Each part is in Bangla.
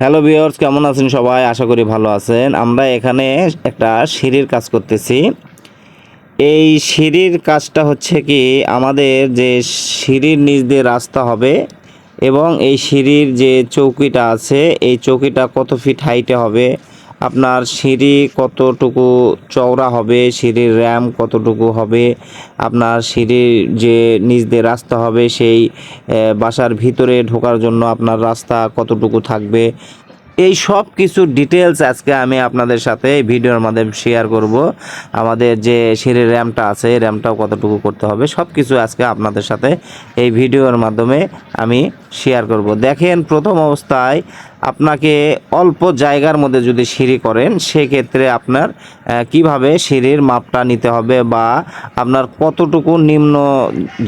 হ্যালো ভিওর্স কেমন আছেন সবাই? আশা করি ভালো আছেন। আমরা এখানে একটা সিঁড়ির কাজ করতেছি। এই সিঁড়ির কাজটা হচ্ছে কি, আমাদের যে সিঁড়ির নিচ দিয়ে রাস্তা হবে এবং এই সিঁড়ির যে চৌকিটা আছে, এই চৌকিটা কত ফিট হাইটে হবে আপনার সিঁড়ি কতটুকু চওড়া হবে, সিঁড়ির র্যাম কতটুকু হবে, আপনার সিঁড়ির যে নিচ দিয়ে রাস্তা হবে, সেই বাসার ভিতরে ঢোকার জন্য আপনার রাস্তা কতটুকু থাকবে। এই সব কিছু ডিটেলস আজকে আমি আপনাদের সাথে ভিডিওর মাধ্যমে শেয়ার করব। আমাদের যে সিঁড়ির র্যামটা আছে র্যামটাও কতটুকু করতে হবে সব কিছু আজকে আপনাদের সাথে এই ভিডিওর মাধ্যমে আমি শেয়ার করব। দেখেন প্রথম অবস্থায় আপনাকে অল্প জায়গার মধ্যে যদি সিঁড়ি করেন, সেক্ষেত্রে আপনার কীভাবে সিঁড়ির মাপটা নিতে হবে বা আপনার কতটুকু নিম্ন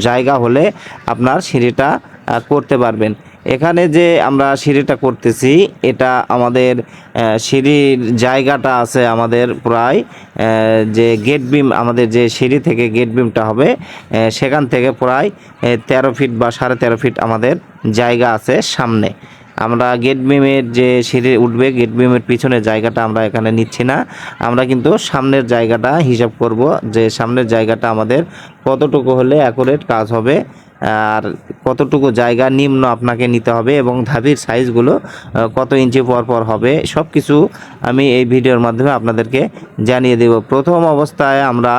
জায়গা হলে আপনার সিঁড়িটা করতে পারবেন? এখানে যে আমরা সিঁড়িটা করতেছি, এটা আমাদের সিঁড়ির জায়গাটা আছে আমাদের প্রায় যে গেট বিম আমাদের যে সিঁড়ি থেকে গেট বিমটা হবে সেখান থেকে প্রায় তেরো ফিট বা সাড়ে তেরো ফিট আমাদের জায়গা আছে সামনে। আমরা গেট বিমের যে সিঁড়ি উঠবে গেট বিমের পিছনের জায়গাটা আমরা এখানে নিচ্ছি না। আমরা কিন্তু সামনের জায়গাটা হিসাব করব যে সামনের জায়গাটা আমাদের কতটুকু হলে অ্যাকুরেট কাজ হবে। আর কতটুকু জায়গা নিম্ন আপনাকে নিতে হবে এবং ধাবির সাইজগুলো কত ইঞ্চি পর পর হবে সব কিছু আমি এই ভিডিওর মাধ্যমে আপনাদেরকে জানিয়ে দেব। প্রথম অবস্থায় আমরা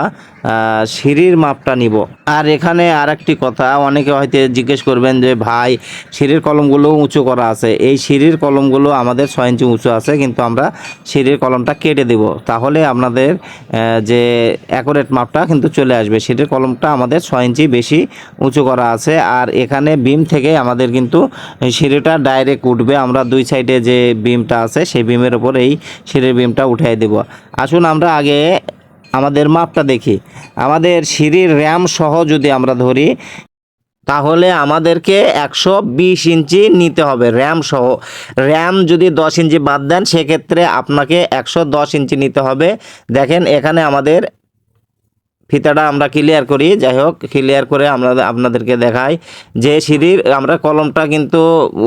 সিঁড়ির মাপটা নিব। আর এখানে আর একটি কথা, অনেকে হয়তো জিজ্ঞেস করবেন যে, ভাই, সিঁড়ির কলমগুলো উঁচু করা আছে। এই সিঁড়ির কলমগুলো আমাদের ছয় ইঞ্চি উঁচু আছে, কিন্তু আমরা সিঁড়ির কলমটা কেটে দেব। তাহলে আপনাদের যে অ্যাকুরেট মাপটা কিন্তু চলে আসবে। সিঁড়ির কলমটা আমাদের ছয় ইঞ্চি বেশি উঁচু করা আছে আর এখানে বিম থেকে আমাদের কিন্তু সিঁড়িটা ডাইরেক্ট উঠবে। আমরা দুই সাইডে যে বিমটা আছে, সেই বিমের ওপর এই সিঁড়ির বিমটা উঠাই দেব। আসুন আমরা আগে আমাদের মাপটা দেখি। আমাদের সিঁড়ির র্যাম সহ যদি আমরা ধরি, তাহলে আমাদেরকে একশো বিশ ইঞ্চি নিতে হবে র্যাম সহ। র্যাম যদি দশ ইঞ্চি বাদ দেন, সেক্ষেত্রে আপনাকে একশো দশ ইঞ্চি নিতে হবে। দেখেন, এখানে আমাদের ফিতাটা আমরা ক্লিয়ার করি, যাই হোক ক্লিয়ার করে আমরা আপনাদেরকে দেখাই যে সিঁড়ির, আমরা কলমটা কিন্তু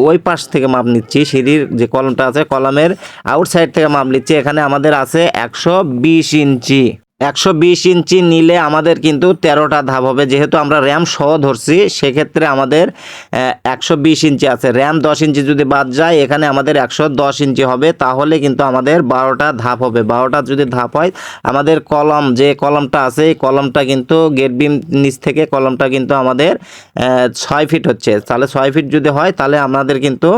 ওই পাশ থেকে মাপ নিচ্ছি, সিঁড়ির যে কলমটা আছে, কলমের আউটসাইড থেকে মাপ নিচ্ছি, এখানে আমাদের আছে একশো বিশ ইঞ্চি। একশো বিশ ইঞ্চি নিলে আমাদের কিন্তু তেরোটা ধাপ হবে। যেহেতু আমরা র্যাম সহ ধরছি, সেক্ষেত্রে আমাদের একশো বিশ ইঞ্চি আছে। র্যাম দশ ইঞ্চি যদি বাদ যায়, এখানে আমাদের একশো দশ ইঞ্চি হবে। তাহলে কিন্তু আমাদের বারোটা ধাপ হবে। বারোটা যদি ধাপ হয়, আমাদের কলম, যে কলমটা আছে, এই কলমটা কিন্তু গেট বিম নিচ থেকে কলমটা কিন্তু আমাদের ছয় ফিট হচ্ছে। তাহলে ছয় ফিট যদি হয়, তাহলে আমাদের কিন্তু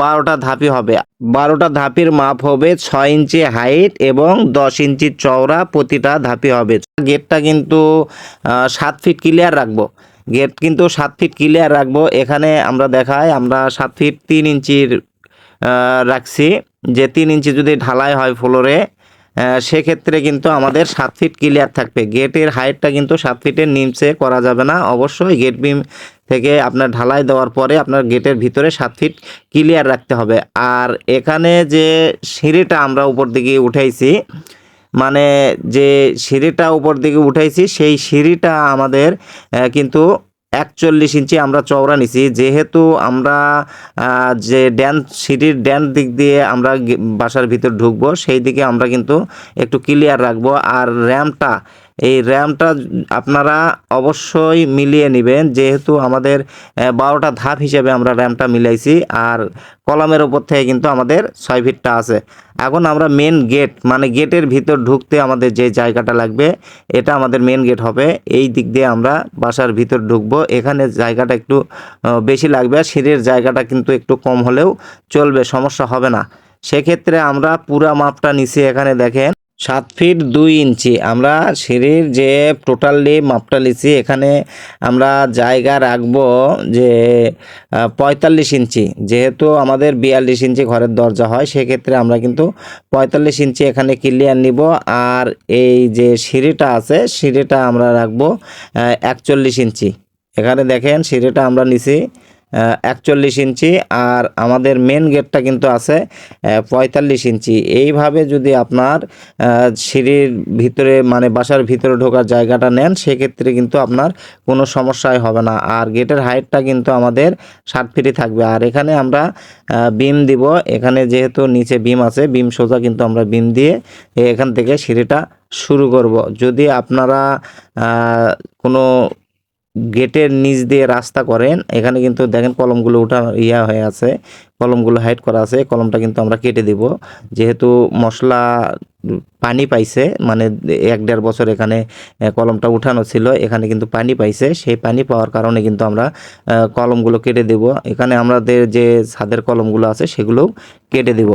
বারোটা ধাপই হবে। বারোটা ধাপির মাপ হবে ছয় ইঞ্চি হাইট এবং দশ ইঞ্চি চওড়া প্রতিটা ধাপি হবে। গেটটা কিন্তু সাত ফিট ক্লিয়ার রাখব। গেট কিন্তু সাত ফিট ক্লিয়ার রাখব। এখানে আমরা দেখাই, আমরা সাত ফিট তিন ইঞ্চির রাখছি। যে তিন ইঞ্চি যদি ঢালাই হয় ফ্লোরে সেক্ষেত্রে কিন্তু আমাদের সাত ফিট ক্লিয়ার থাকবে। গেটের হাইটটা কিন্তু সাত ফিটের নিচে করা যাবে না। অবশ্যই গেট বিম থেকে আপনার ঢালাই দেওয়ার পরে আপনার গেটের ভিতরে সাত ফিট ক্লিয়ার রাখতে হবে। আর এখানে যে সিঁড়িটা আমরা উপর দিকে উঠাইছি মানে যে সিঁড়িটা উপর দিকে উঠাইছি, সেই সিঁড়িটা আমাদের কিন্তু একচল্লিশ ইঞ্চি আমরা চওড়া নিছি। যেহেতু আমরা যে ড্যান, সিঁড়ির ড্যান দিক দিয়ে আমরা বাসার ভিতর ঢুকবো, সেই দিকে আমরা কিন্তু একটু ক্লিয়ার রাখব। আর র্যামটা এই র্যামটা আপনারা অবশ্যই মিলিয়ে নেবেন, যেহেতু আমাদের বারোটা ধাপ হিসেবে আমরা র্যামটা মিলাইছি, আর কলমের ওপর থেকে কিন্তু আমাদের ছয় ফিটটা আছে। এখন আমরা মেন গেট মানে গেটের ভিতর ঢুকতে আমাদের যে জায়গাটা লাগবে, এটা আমাদের মেন গেট হবে। এই দিক দিয়ে আমরা বাসার ভিতর ঢুকবো। এখানে জায়গাটা একটু বেশি লাগবে সিঁড়ির জায়গাটা কিন্তু একটু কম হলেও চলবে, সমস্যা হবে না। সেক্ষেত্রে আমরা পুরা মাপটা নিচে এখানে দেখেন। সাত ফিট দুই ইঞ্চি। আমরা সিঁড়ির যে টোটালি মাপটা লিছি, এখানে আমরা জায়গা রাখব যে পঁয়তাল্লিশ ইঞ্চি। যেহেতু আমাদের বিয়াল্লিশ ইঞ্চি ঘরের দরজা হয়, সেক্ষেত্রে আমরা কিন্তু পঁয়তাল্লিশ ইঞ্চি এখানে ক্লিয়ার নিব। আর এই যে সিঁড়িটা আছে, সিঁড়িটা আমরা রাখব একচল্লিশ ইঞ্চি। এখানে দেখেন সিঁড়িটা আমরা নিছি। একচল্লিশ ইঞ্চি, আর আমাদের মেন গেটটা কিন্তু আছে পঁয়তাল্লিশ ইঞ্চি। এইভাবে যদি আপনার সিঁড়ির ভিতরে মানে বাসার ভিতরে ঢোকার জায়গাটা নেন, সেক্ষেত্রে কিন্তু আপনার কোনো সমস্যাই হবে না। আর গেটের হাইটটা কিন্তু আমাদের ষাট ফিটই থাকবে। আর এখানে আমরা বিম দিব। এখানে যেহেতু নিচে বিম আছে বিম সোজা কিন্তু আমরা বিম দিয়ে এখান থেকে সিঁড়িটা শুরু করব। যদি আপনারা কোনো গেটের নিচ দিয়ে রাস্তা করেন। এখানে কিন্তু দেখেন কলমগুলো উঠা ইয়া হয়ে আছে, কলমগুলো হাইড করা আছে। কলমটা কিন্তু আমরা কেটে দিব। যেহেতু মশলা পানি পাইছে মানে এক দেড় বছর এখানে কলমটা উঠানো ছিল, এখানে কিন্তু পানি পাইছে। সেই পানি পাওয়ার কারণে কিন্তু আমরা কলমগুলো কেটে দেব। এখানে আমাদের যে ছাদের কলমগুলো আছে, সেগুলোও কেটে দেব।